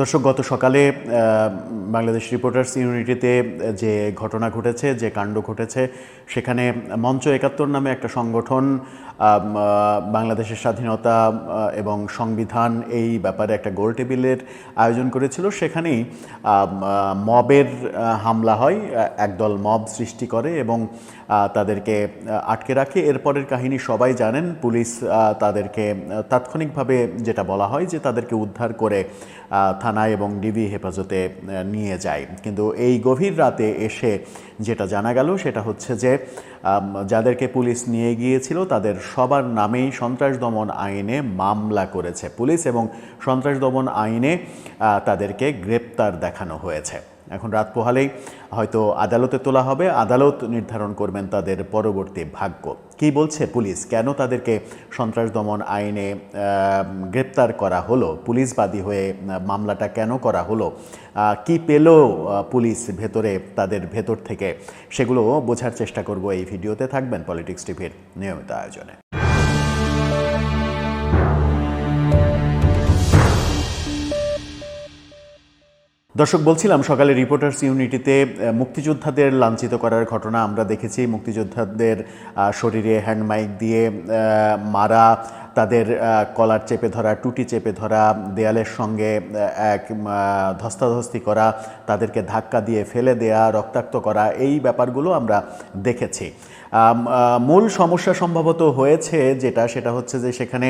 দর্শক, গত সকালে বাংলাদেশ রিপোর্টার্স ইউনিটিতে যে ঘটনা ঘটেছে, যে কাণ্ড ঘটেছে, সেখানে মঞ্চ একাত্তর নামে একটা সংগঠন বাংলাদেশের স্বাধীনতা এবং সংবিধান এই ব্যাপারে একটা গোল টেবিলের আয়োজন করেছিল। সেখানেই মবের হামলা হয় একদল মব সৃষ্টি করে এবং তাদেরকে আটকে রাখে। এরপরের কাহিনী সবাই জানেন, পুলিশ তাদেরকে তাৎক্ষণিকভাবে যেটা বলা হয় যে তাদেরকে উদ্ধার করে থানায় এবং ডিবি হেফাজতে নিয়ে যায়। কিন্তু এই গভীর রাতে এসে যেটা জানা গেল সেটা হচ্ছে যে যাদেরকে পুলিশ নিয়ে গিয়েছিল, তাদের সবার নামেই সন্ত্রাস দমন আইনে মামলা করেছে পুলিশ এবং সন্ত্রাস দমন আইনে তাদেরকে গ্রেপ্তার দেখানো হয়েছে। এখন রাত পোহালেই হয়তো আদালতে তোলা হবে। আদালত নির্ধারণ করবেন তাদের পরবর্তী ভাগ্য। কি বলছে পুলিশ? কেন তাদেরকে সন্ত্রাস দমন আইনে গ্রেপ্তার করা হলো? পুলিশ বাদী হয়ে মামলাটা কেন করা হলো? কি পেল পুলিশ ভেতরে, তাদের ভেতর থেকে? সেগুলো বোঝার চেষ্টা করব এই ভিডিওতে। থাকবেন পলিটিক্স টিভির নিয়মিত আয়োজনে। দর্শক, বলছিলাম সকালে রিপোর্টার্স ইউনিটিতে মুক্তিযোদ্ধাদের লাঞ্ছিত করার ঘটনা আমরা দেখেছি। মুক্তিযোদ্ধাদের শরীরে হ্যান্ড মাইক দিয়ে মারা, তাদের কলার চেপে ধরা, টুটি চেপে ধরা, দেয়ালের সঙ্গে এক ধস্তাধস্তি করা, তাদেরকে ধাক্কা দিয়ে ফেলে দেয়া, রক্তাক্ত করা, এই ব্যাপারগুলো আমরা দেখেছি। মূল সমস্যা সম্ভবত হয়েছে যেটা, সেটা হচ্ছে যে সেখানে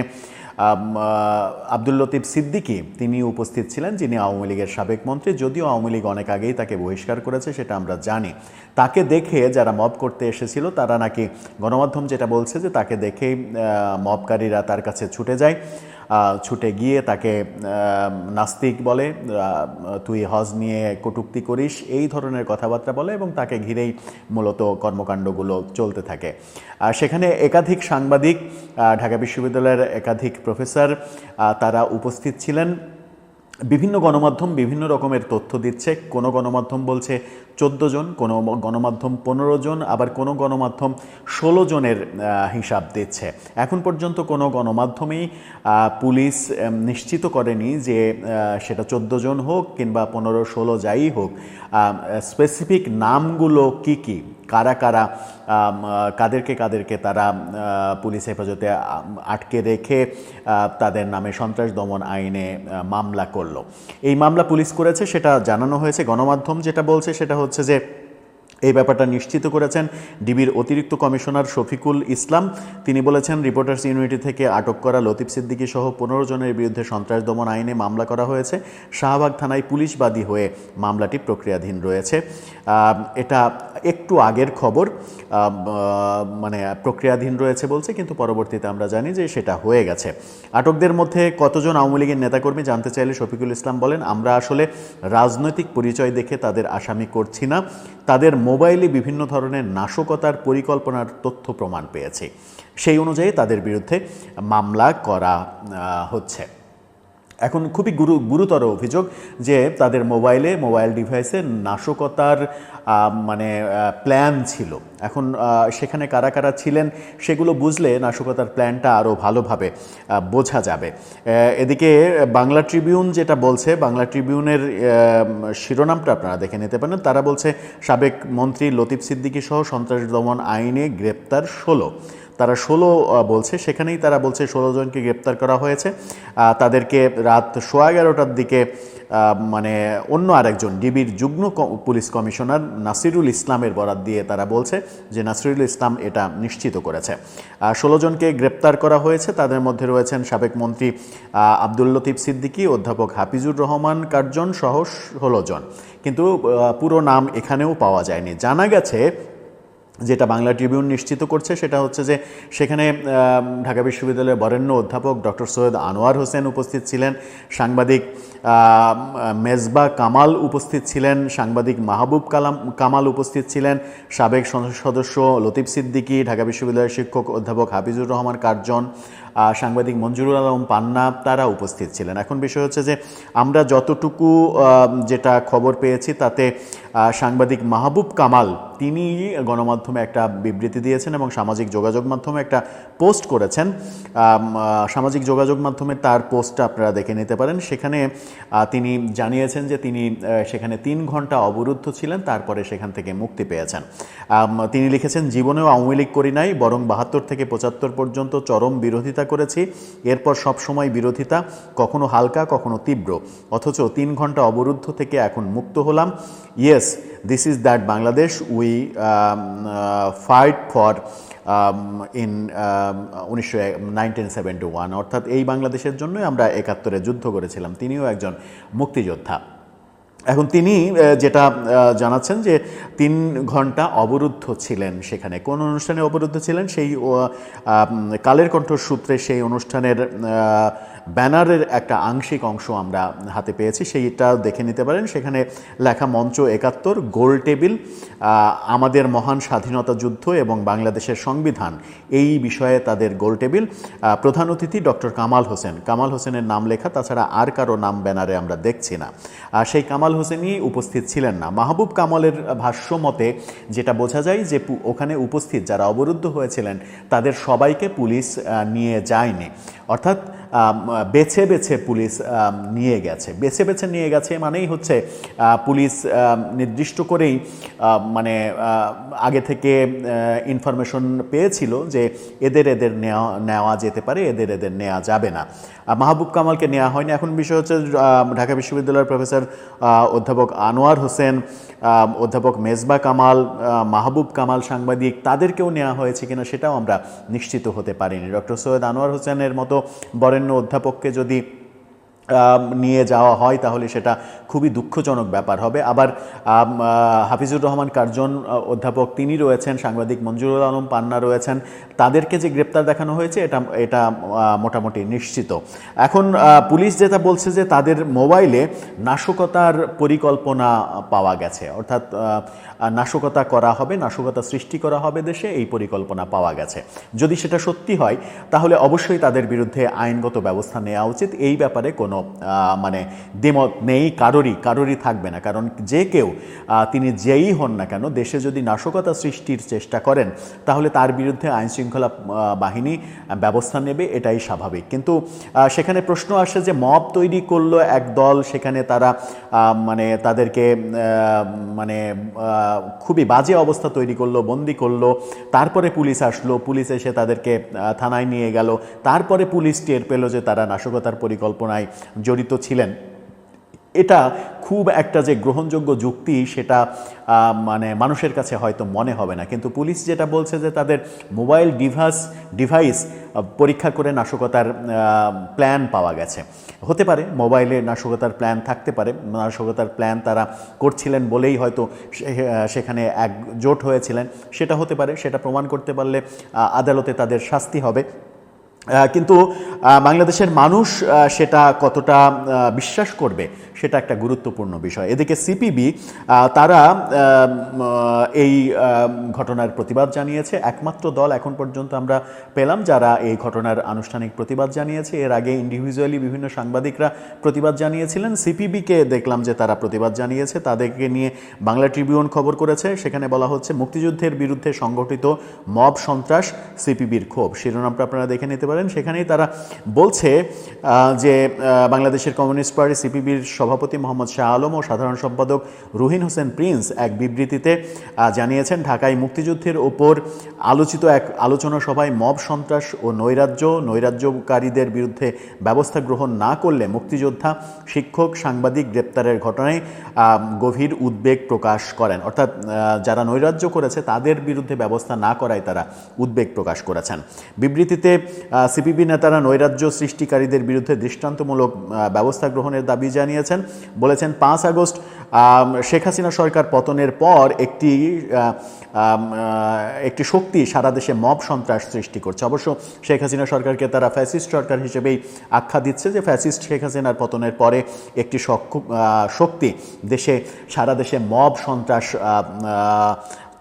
আব্দুল লতিফ সিদ্দিকি, তিনি উপস্থিত ছিলেন, যিনি আওয়ামী লীগের সাবেক মন্ত্রী। যদিও আওয়ামী লীগ অনেক আগেই তাকে বহিষ্কার করেছে, সেটা আমরা জানি। তাকে দেখে যারা মব করতে এসেছিল, তারা নাকি গণমাধ্যম যেটা বলছে যে তাকে দেখেই মবকারীরা তার কাছে ছুটে যায়। ছুটে গিয়ে তাকে নাস্তিক বলে তুই হজ নিয়ে কটুক্তি করিস, এই ধরনের কথাবার্তা বলে এবং তাকে ঘিরেই মূলত কর্মকাণ্ডগুলো চলতে থাকে। সেখানে একাধিক সাংবাদিক ঢাকা বিশ্ববিদ্যালয়ের একাধিক প্রফেসর তারা উপস্থিত ছিলেন। বিভিন্ন গণমাধ্যম বিভিন্ন রকমের তথ্য দিচ্ছে। কোনো গণমাধ্যম বলছে চোদ্দ জন, কোনো গণমাধ্যম পনেরো জন, আবার কোনো গণমাধ্যম ষোলো জনের হিসাব দিচ্ছে। এখন পর্যন্ত কোনো গণমাধ্যমেই পুলিশ নিশ্চিত করেনি যে সেটা চোদ্দ জন হোক কিংবা পনেরো ষোলো যাই হোক স্পেসিফিক নামগুলো কি কি? কারা কারা কাদেরকে কাদেরকে তারা পুলিশ হেফাজতে আটকে রেখে তাদের নামে সন্ত্রাস দমন আইনে মামলা করল। এই মামলা পুলিশ করেছে সেটা জানানো হয়েছে। গণমাধ্যম যেটা বলছে সেটা হচ্ছে যে এই ব্যাপারটা নিশ্চিত করেছেন ডিবির অতিরিক্ত কমিশনার শফিকুল ইসলাম। তিনি বলেছেন, রিপোর্টার্স ইউনিটি থেকে আটক করা লতিফ সিদ্দিকী সহ পনেরো জনের বিরুদ্ধে সন্ত্রাস দমন আইনে মামলা করা হয়েছে। শাহবাগ থানায় পুলিশবাদী হয়ে মামলাটি প্রক্রিয়াধীন রয়েছে। এটা একটু আগের খবর। মানে প্রক্রিয়াধীন রয়েছে বলছে, কিন্তু পরবর্তীতে আমরা জানি যে সেটা হয়ে গেছে। আটকদের মধ্যে কতজন আওয়ামী লীগের নেতাকর্মী জানতে চাইলে শফিকুল ইসলাম বলেন, আমরা আসলে রাজনৈতিক পরিচয় দেখে তাদের আসামি করছি না। তাদের মোবাইলে বিভিন্ন ধরনের নাশকতার পরিকল্পনার তথ্য প্রমাণ পেয়েছে। সেই অনুযায়ী তাদের বিরুদ্ধে মামলা করা হচ্ছে। এখন খুবই গুরু গুরুতর অভিযোগ যে তাদের মোবাইলে, মোবাইল ডিভাইসে নাশকতার মানে প্ল্যান ছিল। এখন সেখানে কারা কারা ছিলেন সেগুলো বুঝলে নাশকতার প্ল্যানটা আরও ভালোভাবে বোঝা যাবে। এদিকে বাংলা ট্রিবিউন যেটা বলছে, বাংলা ট্রিবিউনের শিরোনামটা আপনারা দেখে নিতে পারেন। তারা বলছে, সাবেক মন্ত্রী লতিফ সিদ্দিকী সহ সন্ত্রাস দমন আইনে গ্রেপ্তার ষোলো। তারা ষোলো বলছে। সেখানেই তারা বলছে ষোলো জনকে গ্রেপ্তার করা হয়েছে। তাদেরকে রাত সোয়া এগারোটার দিকে মানে অন্য আরেকজন, ডিবির যুগ্ম পুলিশ কমিশনার নাসিরুল ইসলামের বরাত দিয়ে তারা বলছে যে নাসিরুল ইসলাম এটা নিশ্চিত করেছে। ষোলো জনকে গ্রেপ্তার করা হয়েছে। তাদের মধ্যে রয়েছেন সাবেক মন্ত্রী আব্দুল লতিফ সিদ্দিকী, অধ্যাপক হাফিজুর রহমান কার্জন সহ ষোলো জন। কিন্তু পুরো নাম এখানেও পাওয়া যায়নি। জানা গেছে যেটা বাংলা ট্রিবিউন নিশ্চিত করছে সেটা হচ্ছে যে সেখানে ঢাকা বিশ্ববিদ্যালয়ের বরেণ্য অধ্যাপক ডক্টর সৈয়দ আনোয়ার হোসেন উপস্থিত ছিলেন, সাংবাদিক মেজবা কামাল উপস্থিত ছিলেন, সাংবাদিক মাহবুব কালাম, কামাল উপস্থিত ছিলেন, সাবেক সংসদ সদস্য লতিফ সিদ্দিকী, ঢাকা বিশ্ববিদ্যালয়ের শিক্ষক অধ্যাপক হাফিজুর রহমান কার্জন সাংবাদিক মঞ্জুরুল আলম পান্না তারা উপস্থিত ছিলেন। এখন বিষয় হচ্ছে যে আমরা যতটুকু যেটা খবর পেয়েছি তাতে সাংবাদিক মাহবুব কামাল তিনি গণমাধ্যমে একটা বিবৃতি দিয়েছেন এবং সামাজিক যোগাযোগ মাধ্যমে একটা পোস্ট করেছেন। সামাজিক যোগাযোগ মাধ্যমে তার পোস্টটা আপনারা দেখে নিতে পারেন। সেখানে তিনি জানিয়েছেন যে তিনি সেখানে তিন ঘণ্টা অবরুদ্ধ ছিলেন, তারপরে সেখান থেকে মুক্তি পেয়েছেন। তিনি লিখেছেন, জীবনেও আওয়ামী লীগ করি নাই, বরং বাহাত্তর থেকে পঁচাত্তর পর্যন্ত চরম বিরোধিতা করেছি। এরপর সব সময় বিরোধিতা, কখনো হালকা, কখনো তীব্র। অথচ তিন ঘণ্টা অবরুদ্ধ থেকে এখন মুক্ত হলাম। Yes this is that Bangladesh we fight for in উনিশশো ওয়ান অর্থাৎ এই বাংলাদেশের জন্যই আমরা একাত্তরে যুদ্ধ করেছিলাম। তিনিও একজন মুক্তিযোদ্ধা। এখন তিনি যেটা জানাচ্ছেন যে তিন ঘণ্টা অবরুদ্ধ ছিলেন সেখানে। কোন অনুষ্ঠানে অবরুদ্ধ ছিলেন? সেই কালের কণ্ঠ সূত্রে সেই অনুষ্ঠানের ব্যানারের একটা আংশিক অংশ আমরা হাতে পেয়েছি, সেইটা দেখে নিতে পারেন। সেখানে লেখা মঞ্চ একাত্তর, গোল টেবিল আমাদের মহান স্বাধীনতা যুদ্ধ এবং বাংলাদেশের সংবিধান, এই বিষয়ে তাদের গোল টেবিল। প্রধান অতিথি ডক্টর কামাল হোসেন। কামাল হোসেনের নাম লেখা, তাছাড়া আর কারও নাম ব্যানারে আমরা দেখছি না। আর সেই কামাল হোসেনই উপস্থিত ছিলেন না। মাহবুব কামালের ভাষ্য মতে, যেটা বোঝা যায় যে ওখানে উপস্থিত যারা অবরুদ্ধ হয়েছিলেন, তাদের সবাইকে পুলিশ নিয়ে যায়নি। অর্থাৎ বেছে বেছে পুলিশ নিয়ে গেছে। বেছে বেছে নিয়ে গেছে মানেই হচ্ছে পুলিশ নির্দিষ্ট করেই মানে আগে থেকে ইনফরমেশন পেয়েছিল যে এদের এদের নেওয়া নেওয়া যেতে পারে, এদের এদের নেওয়া যাবে না। মাহবুব কামালকে নেওয়া হয়নি। এখন বিষয় হচ্ছে ঢাকা বিশ্ববিদ্যালয়ের প্রফেসর অধ্যাপক আনোয়ার হোসেন অধ্যাপক মেজবা কামাল মাহবুব কামাল সাংবাদিক, তাদেরকেও নেওয়া হয়েছে কিনা সেটাও আমরা নিশ্চিত হতে পারিনি। ডক্টর সৈয়দ আনোয়ার হোসেনের মতো বরেণ্য অধ্যাপককে যদি নিয়ে যাওয়া হয়, তাহলে সেটা খুবই দুঃখজনক ব্যাপার হবে। আবার হাফিজুর রহমান কার্জন অধ্যাপক, তিনি রয়েছেন, সাংবাদিক মঞ্জুরুল আলম পান্না রয়েছেন। তাদেরকে যে গ্রেপ্তার দেখানো হয়েছে, এটা এটা মোটামুটি নিশ্চিত। এখন পুলিশ যেটা বলছে যে তাদের মোবাইলে নাশকতার পরিকল্পনা পাওয়া গেছে। অর্থাৎ নাশকতা করা হবে, নাশকতা সৃষ্টি করা হবে দেশে, এই পরিকল্পনা পাওয়া গেছে। যদি সেটা সত্যি হয়, তাহলে অবশ্যই তাদের বিরুদ্ধে আইনগত ব্যবস্থা নেওয়া উচিত। এই ব্যাপারে কোনো আহ, মানে দ্বিমত নেই কারোরই কারোরই থাকবে না। কারণ যে কেউ তিনি যেই হন না কেন দেশে যদি নাশকতা সৃষ্টির চেষ্টা করেন তাহলে তার বিরুদ্ধে আইন শৃঙ্খলা বাহিনী ব্যবস্থা নেবে এটাই স্বাভাবিক। কিন্তু সেখানে প্রশ্ন আসে যে মব তৈরি করল এক দল সেখানে তারা মানে তাদেরকে মানে খুবই বাজে অবস্থা তৈরি করল বন্দি করল তারপরে পুলিশ আসলো পুলিশ এসে তাদেরকে থানায় নিয়ে গেল তারপরে পুলিশ টের পেল যে তারা নাশকতার পরিকল্পনায় জড়িত ছিলেন। এটা খুব একটা যে গ্রহণযোগ্য যুক্তি সেটা মানে মানুষের কাছে হয়তো মনে হবে না। কিন্তু পুলিশ যেটা বলছে যে তাদের মোবাইল ডিভাইস ডিভাইস পরীক্ষা করে নাশকতার প্ল্যান পাওয়া গেছে। হতে পারে, মোবাইলে নাশকতার প্ল্যান থাকতে পারে। নাশকতার প্ল্যান তারা করছিলেন বলেই হয়তো সেখানে একজোট হয়েছিলেন। সেটা হতে পারে, সেটা প্রমাণ করতে পারলে আদালতে তাদের শাস্তি হবে। কিন্তু বাংলাদেশের মানুষ সেটা কতটা বিশ্বাস করবে, সেটা একটা গুরুত্বপূর্ণ বিষয়। এদিকে সিপিবি তারা এই ঘটনার প্রতিবাদ জানিয়েছে। একমাত্র দল এখন পর্যন্ত আমরা পেলাম যারা এই ঘটনার আনুষ্ঠানিক প্রতিবাদ জানিয়েছে। এর আগে ইন্ডিভিজুয়ালি বিভিন্ন সাংবাদিকরা প্রতিবাদ জানিয়েছিলেন। সিপিবিকে দেখলাম যে তারা প্রতিবাদ জানিয়েছে। তাদেরকে নিয়ে বাংলা ট্রিবিউন খবর করেছে। সেখানে বলা হচ্ছে, মুক্তিযুদ্ধের বিরুদ্ধে সংগঠিত মব সন্ত্রাস, সিপিবির ক্ষোভ। শিরোনামটা আপনারা দেখে নিতে পারেন। সেখানেই তারা বলছে যে বাংলাদেশের কমিউনিস্ট পার্টি সিপিবির সভাপতি মোহাম্মদ শাহ আলম ও সাধারণ সম্পাদক রুহিন হোসেন প্রিন্স এক বিবৃতিতে জানিয়েছেন, ঢাকায় মুক্তিযুদ্ধের ওপর আলোচিত এক আলোচনা সভায় মব সন্ত্রাস ও নৈরাজ্য, নৈরাজ্যকারীদের বিরুদ্ধে ব্যবস্থা গ্রহণ না করলে মুক্তিযোদ্ধা, শিক্ষক, সাংবাদিক গ্রেপ্তারের ঘটনায় গভীর উদ্বেগ প্রকাশ করেন। অর্থাৎ যারা নৈরাজ্য করেছে, তাদের বিরুদ্ধে ব্যবস্থা না করায় তারা উদ্বেগ প্রকাশ করেছেন। বিবৃতিতে সিপিবি নেতারা নৈরাজ্য সৃষ্টিকারীদের বিরুদ্ধে দৃষ্টান্তমূলক ব্যবস্থা গ্রহণের দাবি জানিয়েছেন। বলেছেন, পাঁচ আগস্ট শেখ হাসিনা সরকার পতনের পর একটি একটি শক্তি সারা দেশে মব সন্ত্রাস সৃষ্টি করছে। অবশ্য শেখ হাসিনা সরকারকে তারা ফ্যাসিস্ট সরকার হিসেবেই আখ্যা দিচ্ছে যে ফ্যাসিস্ট শেখ হাসিনার পতনের পরে একটি শক্তি দেশে, সারা দেশে মব সন্ত্রাস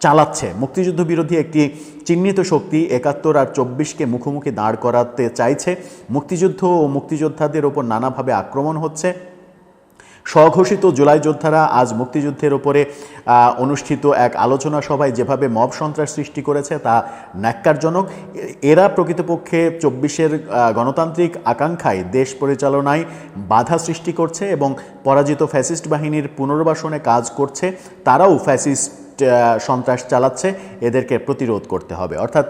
চালাচ্ছে। মুক্তিযুদ্ধ বিরোধী একটি চিহ্নিত শক্তি একাত্তর আর চব্বিশকে মুখোমুখি দাঁড় করাতে চাইছে। মুক্তিযুদ্ধ ও মুক্তিযোদ্ধাদের ওপর নানাভাবে আক্রমণ হচ্ছে। স্বঘোষিত জুলাই যোদ্ধারা আজ মুক্তিযুদ্ধের ওপরে অনুষ্ঠিত এক আলোচনা সভায় যেভাবে মব সন্ত্রাস সৃষ্টি করেছে তা ন্যাক্কারজনক। এরা প্রকৃতপক্ষে চব্বিশের গণতান্ত্রিক আকাঙ্ক্ষায় দেশ পরিচালনায় বাধা সৃষ্টি করছে এবং পরাজিত ফ্যাসিস্ট বাহিনীর পুনর্বাসনে কাজ করছে। তারাও ফ্যাসিস্ট সন্ত্রাস চালাচ্ছে, এদেরকে প্রতিরোধ করতে হবে। অর্থাৎ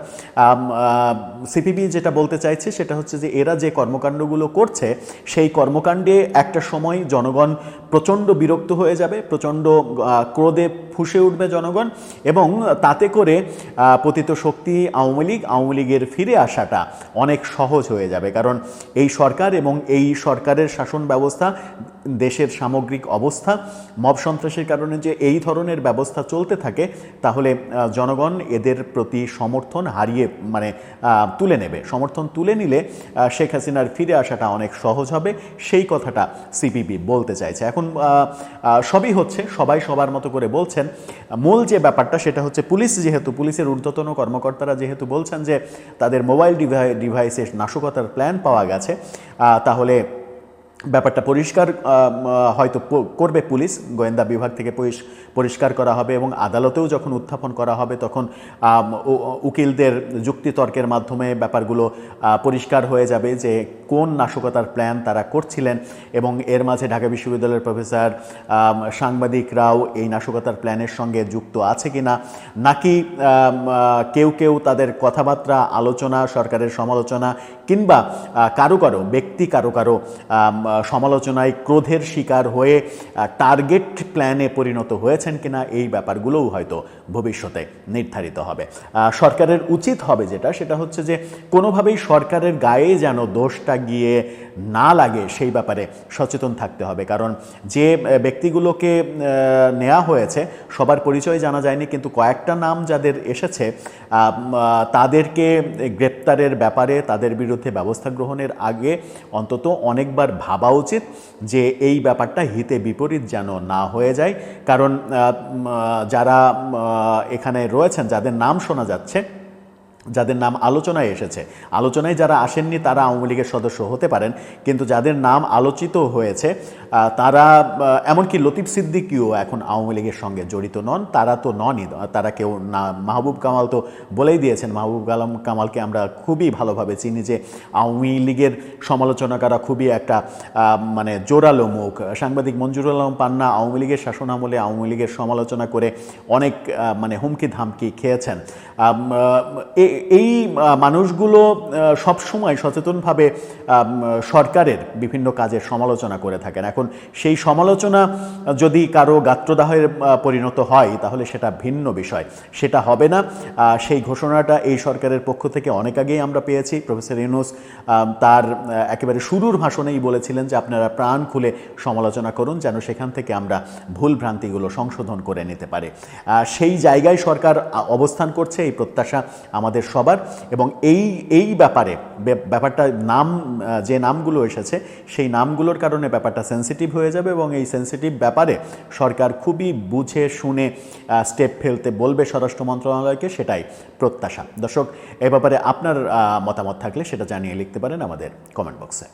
সিপিবি যেটা বলতে চাইছে সেটা হচ্ছে যে এরা যে কর্মকাণ্ডগুলো করছে, সেই কর্মকাণ্ডে একটা সময় জনগণ প্রচণ্ড বিরক্ত হয়ে যাবে, প্রচণ্ড ক্রোধে ফুসে উঠবে জনগণ এবং তাতে করে পতিত শক্তি আওয়ামী লীগ, আওয়ামী লীগের ফিরে আসাটা অনেক সহজ হয়ে যাবে। কারণ এই সরকার এবং এই সরকারের শাসন ব্যবস্থা দেশের সামগ্রিক অবস্থা, মব সন্ত্রাসের কারণে যে এই ধরনের ব্যবস্থা চলতে থাকে, তাহলে জনগণ এদের প্রতি সমর্থন হারিয়ে মানে তুলে নেবে। সমর্থন তুলে নিলে শেখ হাসিনার ফিরে আসাটা অনেক সহজ হবে, সেই কথাটা সিপিবি বলতে চাইছে। এখন সবই হচ্ছে, সবাই সবার মতো করে বলছেন। মূল যে ব্যাপারটা, সেটা হচ্ছে পুলিশ, যেহেতু পুলিশের ঊর্ধ্বতন কর্মকর্তারা যেহেতু বলছেন যে তাদের মোবাইল ডিভাই ডিভাইসে নাশকতার প্ল্যান পাওয়া গেছে তাহলে ব্যাপারটা পরিষ্কার হয়তো করবে পুলিশ, গোয়েন্দা বিভাগ থেকে পরিষ- পরিষ্কার করা হবে এবং আদালতেও যখন উত্থাপন করা হবে তখন উকিলদের যুক্তিতর্কের মাধ্যমে ব্যাপারগুলো পরিষ্কার হয়ে যাবে যে কোন নাশকতার প্ল্যান তারা করছিলেন এবং এর মাঝে ঢাকা বিশ্ববিদ্যালয়ের প্রফেসর সাংবাদিকরাও এই নাশকতার প্ল্যানের সঙ্গে যুক্ত আছে কি না নাকি কেউ কেউ তাদের কথাবার্তা, আলোচনা, সরকারের সমালোচনা কিংবা কারও কারও, ব্যক্তি কারও কারও সমালোচনায় ক্রোধের শিকার হয়ে টার্গেট প্ল্যানে পরিণত হয়েছেন কিনা এই ব্যাপারগুলোও হয়তো ভবিষ্যতে নির্ধারিত হবে। সরকারের উচিত হবে যেটা, সেটা হচ্ছে যে কোনোভাবেই সরকারের গায়ে যেন দোষটা গিয়ে না লাগে, সেই ব্যাপারে সচেতন থাকতে হবে। কারণ যে ব্যক্তিগুলোকে নেওয়া হয়েছে, সবার পরিচয় জানা যায়নি, কিন্তু কয়েকটা নাম যাদের এসেছে তাদেরকে গ্রেপ্তারের ব্যাপারে, তাদের বিরুদ্ধে ব্যবস্থা গ্রহণের আগে অন্তত অনেকবার ভাবা উচিত যে এই ব্যাপারটা হিতে বিপরীত যেন না হয়ে যায়। কারণ যারা এখানে রয়েছেন, যাদের নাম শোনা যাচ্ছে যাদের নাম আলোচনায় এসেছে। আলোচনায় যারা আসেননি, তারা আওয়ামী লীগের সদস্য হতে পারেন, কিন্তু যাদের নাম আলোচিত হয়েছে তারা এমনকি লতিফ সিদ্দিকিও এখন আওয়ামী লীগের সঙ্গে জড়িত নন। তারা তো ননই, তারা কেউ না, মাহবুব কামাল তো বলেই দিয়েছেন, মাহবুব কালাম কামালকে আমরা খুবই ভালোভাবে চিনি যে আওয়ামী লীগের সমালোচনাকারা খুবই একটা মানে জোরালো মুখ। সাংবাদিক মঞ্জুরুল আলম পান্না আওয়ামী লীগের শাসনামলে আওয়ামী লীগের সমালোচনা করে অনেক মানে হুমকি ধামকি খেয়েছেন এই মানুষগুলো সব সময় সচেতনভাবে সরকারের বিভিন্ন কাজের সমালোচনা করে থাকেন। এখন সেই সমালোচনা যদি কারও গাত্রদাহের পরিণত হয়, তাহলে সেটা ভিন্ন বিষয়। সেটা হবে না। সেই ঘোষণাটা এই সরকারের পক্ষ থেকে অনেক আগেই আমরা পেয়েছি। প্রফেসর ইউনুস তার একেবারে শুরুর ভাষণেই বলেছিলেন যে, আপনারা প্রাণ খুলে সমালোচনা করুন যেন সেখান থেকে আমরা ভুল ভ্রান্তিগুলো সংশোধন করে নিতে পারি। সেই জায়গায় সরকার অবস্থান করছে। এই প্রত্যাশা আমাদের সবার এবং এই এই ব্যাপারে ব্যাপারটা নাম যে নামগুলো এসেছে, সেই নামগুলোর কারণে ব্যাপারটা সেন্সিটিভ হয়ে যাবে এবং এই সেন্সিটিভ ব্যাপারে সরকার খুবই বুঝে শুনে স্টেপ ফেলতে বলবে স্বরাষ্ট্র মন্ত্রণালয়কে, সেটাই প্রত্যাশা। দর্শক, এ ব্যাপারে আপনার মতামত থাকলে সেটা জানিয়ে লিখতে পারেন আমাদের কমেন্ট বক্সে